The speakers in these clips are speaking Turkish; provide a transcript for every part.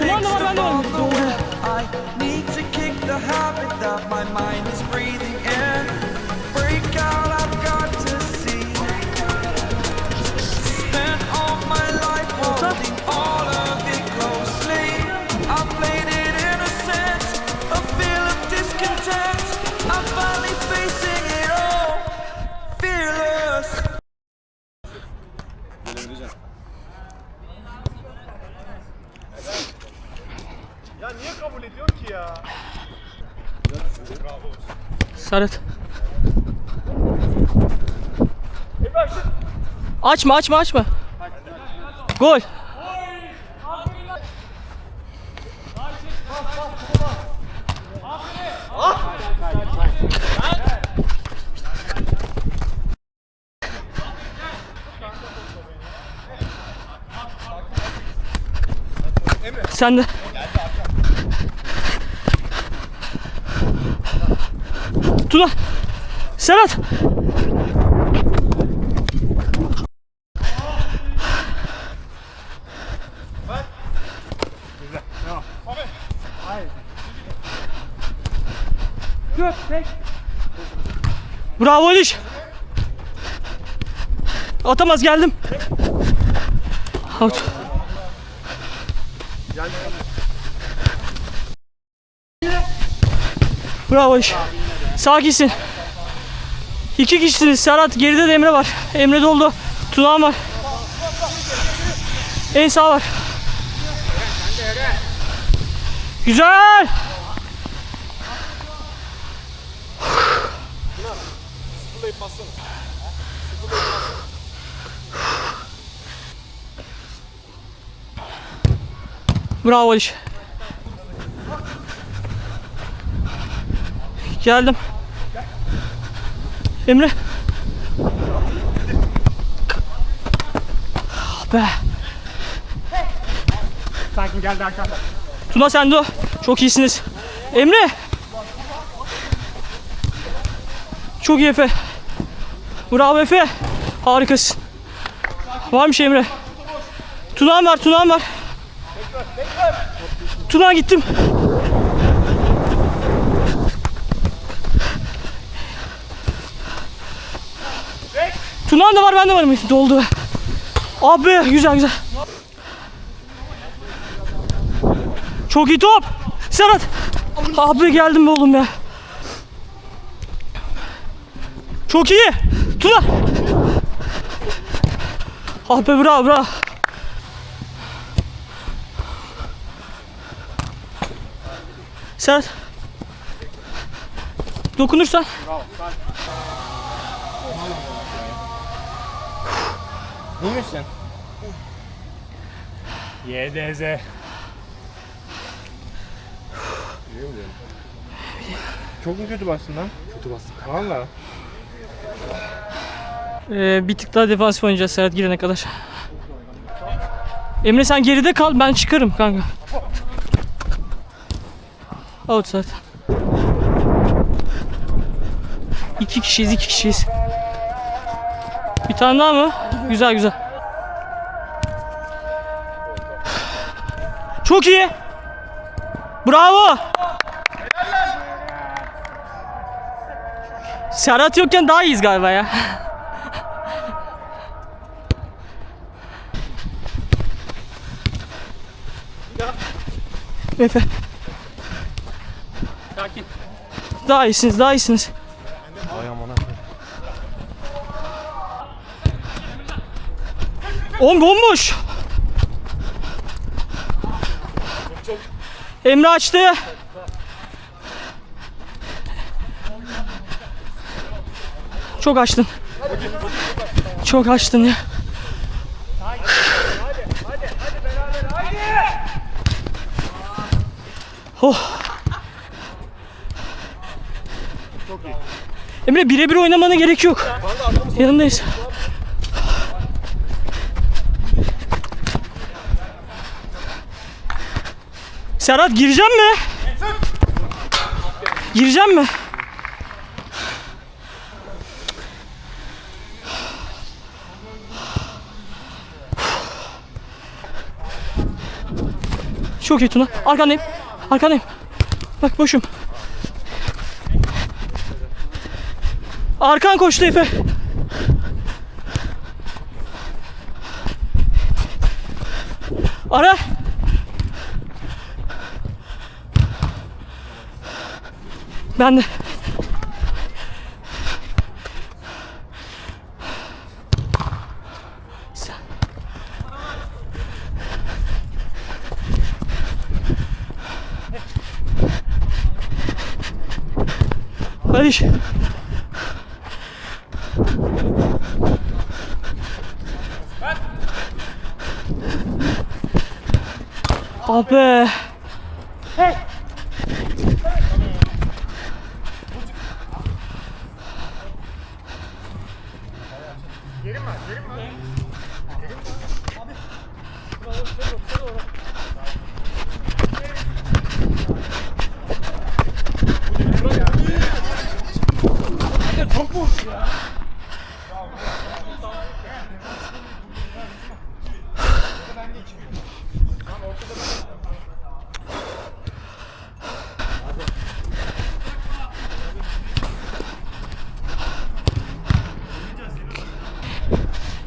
fix the moment. I need to kick the habit that my mind is. Ya niye kabul ediyor ki ya? Serhat. Açma açma açma. Gol. Sen de. Tuna. Serhat. Bravo Aliş. Atamaz geldim. Out. Bravo Aliş. Sakinsin. İki kişisiniz. Serhat geride de Emre var. Emre doldu. Tunağan var. En sağ var. Güzel. Bravo Aliş. Geldim. Emre. Ah Be. Sakin geldi arkanda. Tuna sen de. Çok iyisiniz. Emre. Çok iyi Efe. Bravo Efe. Harikasın. Varmış Emre. Tunağan var, Tunağan var. Tunağan gittim. Tunağan da var, ben de varım. Doldu. Abi güzel güzel. Çok iyi top. Serhat. Abi geldim be oğlum ya. Çok iyi. Tuna. Be bravo bravo. Serhat. Dokunursan. İyi misin? YDZ. Çok mu kötü bastın lan? Kötü bastım. Valla. Ee, bir tık daha defansif oynayacağız Serhat girene kadar. Emre sen geride kal ben çıkarım kanka. Out zaten. İki kişiyiz iki kişiyiz. Bir tane daha mı? Güzel güzel. Çok iyi. Bravo. Serhat yokken daha iyiyiz galiba ya. Efe. Sakin. Daha iyisiniz, daha iyisiniz. On bomboş. Emre açtı. Çok açtın. Çok açtın ya. Oh. Emre birebir oynamana gerek yok. Yanındayız. Serhat gireceğim mi? Gireceğim mi? Çok iyi Tuna. Arkandayım. Arkandayım. Bak boşum. Arkan koştu Efe. Ara. Ben de. Sen- Hadi. Abi.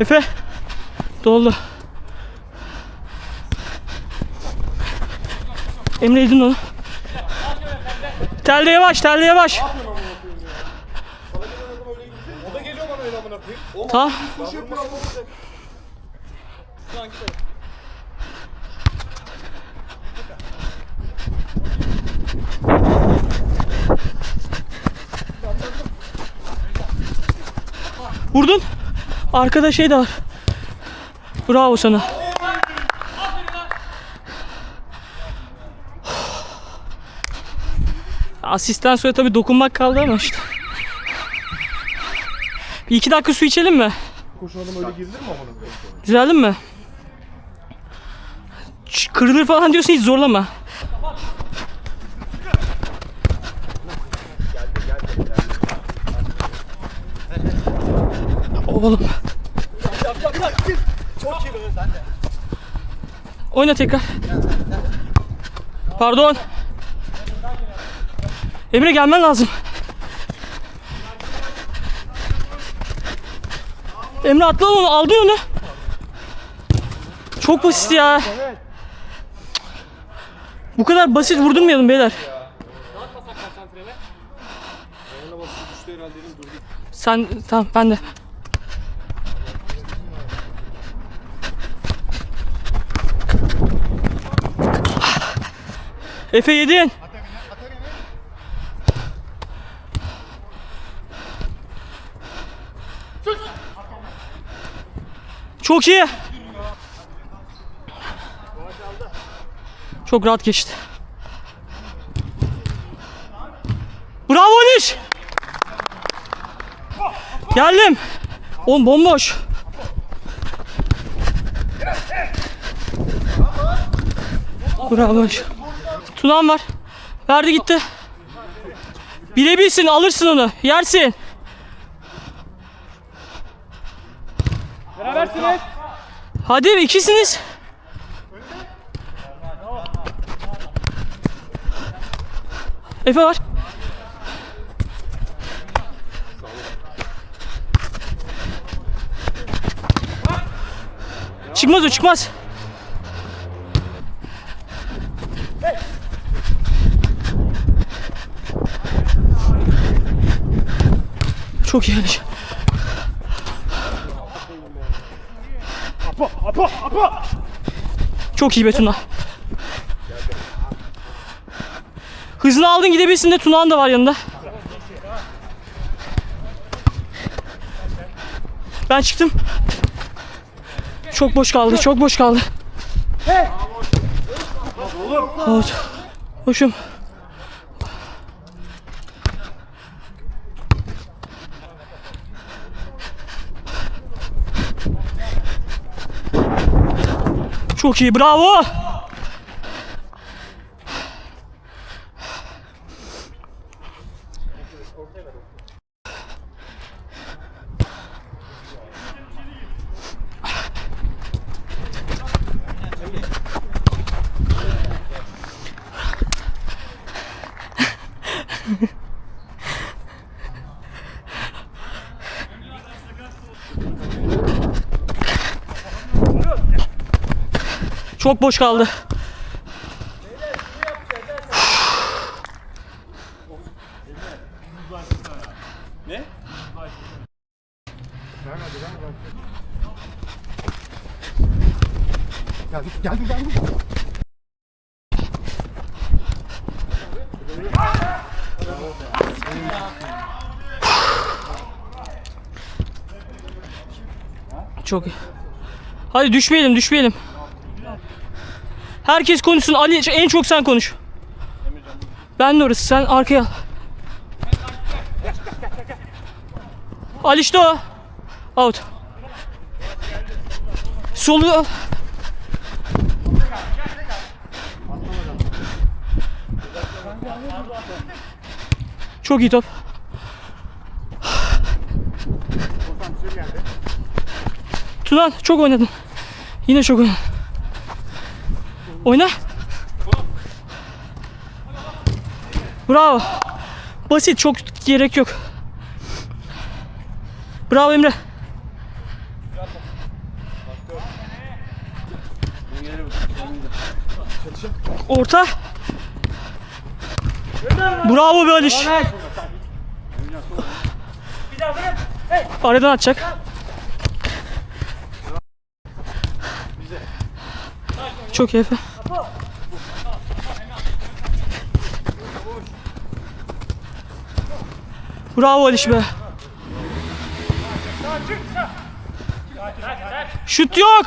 Efe. Doldu. Emre edin onu. Telde yavaş, telde yavaş. O da geliyor bana öyle amına koyayım. Tamam. Vurdun. Arkada şey de var. Bravo sana. Asistten sonra tabii dokunmak kaldı ama işte. Bir iki dakika su içelim mi? Koşun adam öyle girilir mi koyayım? Düzeldin mi? Ç- Kırılır falan diyorsun hiç zorlama. Oğlum. Oyna tekrar. Pardon. Emre gelmen lazım. Emre atla onu, aldın onu. Çok basit ya. Bu kadar basit vurdurmayalım beyler. Sen tamam ben de. Efe yedin. Çok iyi. Çok rahat geçti. Bravo Oniş. Geldim. Oğlum bomboş. Bravo. Tunan var. Verdi gitti. Bilebilsin alırsın onu. Yersin. Berabersiniz. Hadi ikisiniz. Efe var. Çıkmaz o çıkmaz. Çok Aliş. Apa apa apa. Çok iyi be Tuna. Hızını aldın gidebilirsin de Tuna'nın da var yanında. Ben çıktım. Çok boş kaldı, çok boş kaldı. Evet. Hoşum. Çok bravo. Çok boş kaldı. Çok iyi. Hadi düşmeyelim düşmeyelim. Herkes konuşsun. Ali en çok sen konuş. Ben de orası. Sen arkaya al. Ali işte o. Out. Solu al. Çok iyi top. Tunan çok oynadın. Yine çok oynadın. Oyna. Bravo. Basit çok gerek yok. Bravo Emre. Orta. Bravo be Aliş. Aradan atacak. Çok iyi Efe. Bravo Aliş be. Şut yok.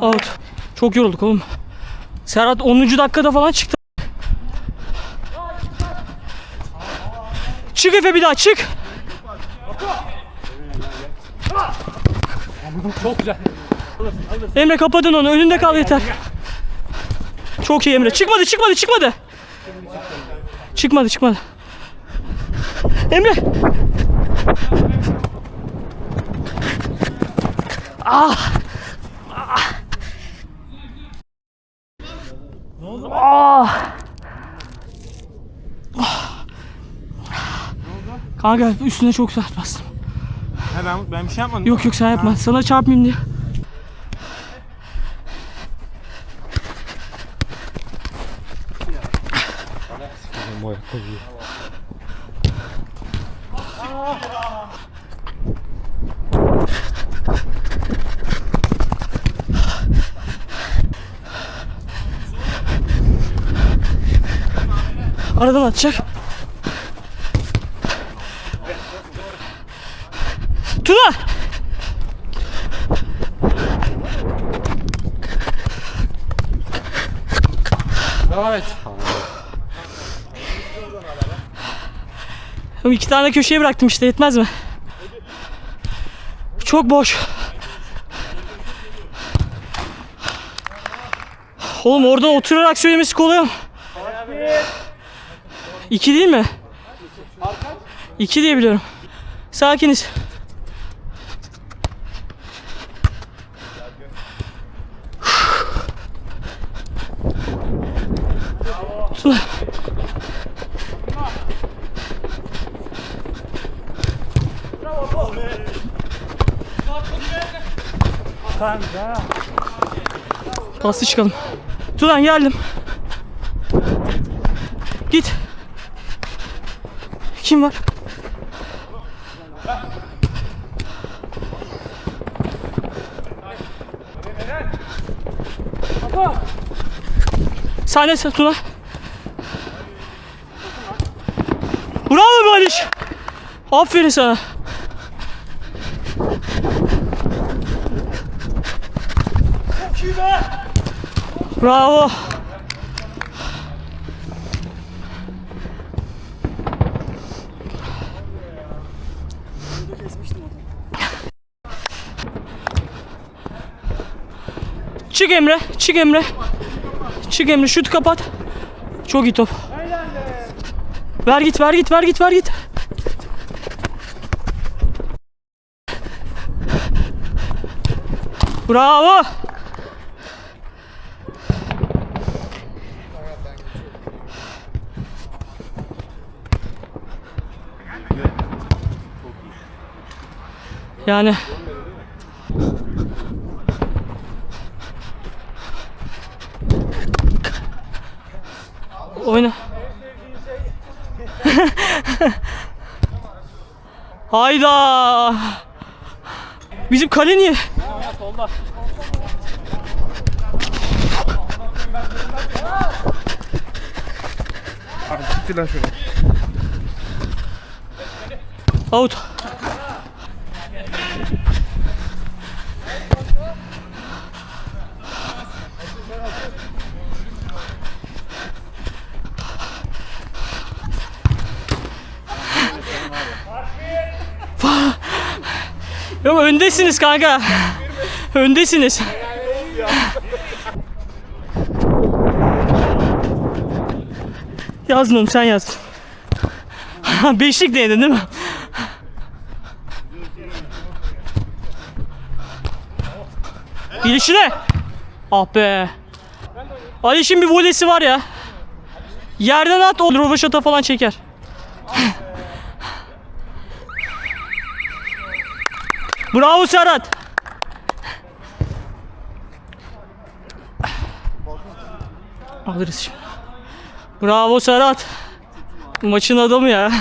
Out. Çok yorulduk oğlum. Serhat 10. dakikada falan çıktı. Çık Efe bir daha çık. Emre kapadın onu. Önünde kal yeter. Çok iyi Emre. Çıkmadı, çıkmadı, çıkmadı. Çıkmadı, çıkmadı. Emre. Ah. Ah. Ah. Kanka üstüne çok sert bastım. Ha ben, ben bir şey yapmadım. Yok yok sen yapma. Sana çarpmayayım diye. Aradan atacak. Tuna! Devam. İki tane köşeye bıraktım işte yetmez mi? Çok boş. Oğlum orada oturarak söylemesi kolay mı? 2 değil mi? 2 diye biliyorum. Sakiniz. Tuna. Bastı çıkalım. Turan geldim. Git. Kim var? Sahne Tuna. Bravo Barış. Aferin sana. Bravo. Çık Emre, çık Emre. Çık Emre, şut kapat. Çok iyi top. Ver git, ver git, ver git, ver git. Bravo. Yani Oyna. Hayda. Bizim kale niye? Abi siktir lan şunu. Out. Yok öndesiniz kanka. Öndesiniz. Yazdın oğlum sen yaz. Beşlik denedin değil mi? Gelişine. Ah be. Ali şimdi bir volesi var ya. Yerden at o rovaşata falan çeker. Bravo Serhat. Alırız şimdi. Bravo Serhat. Maçın adamı ya.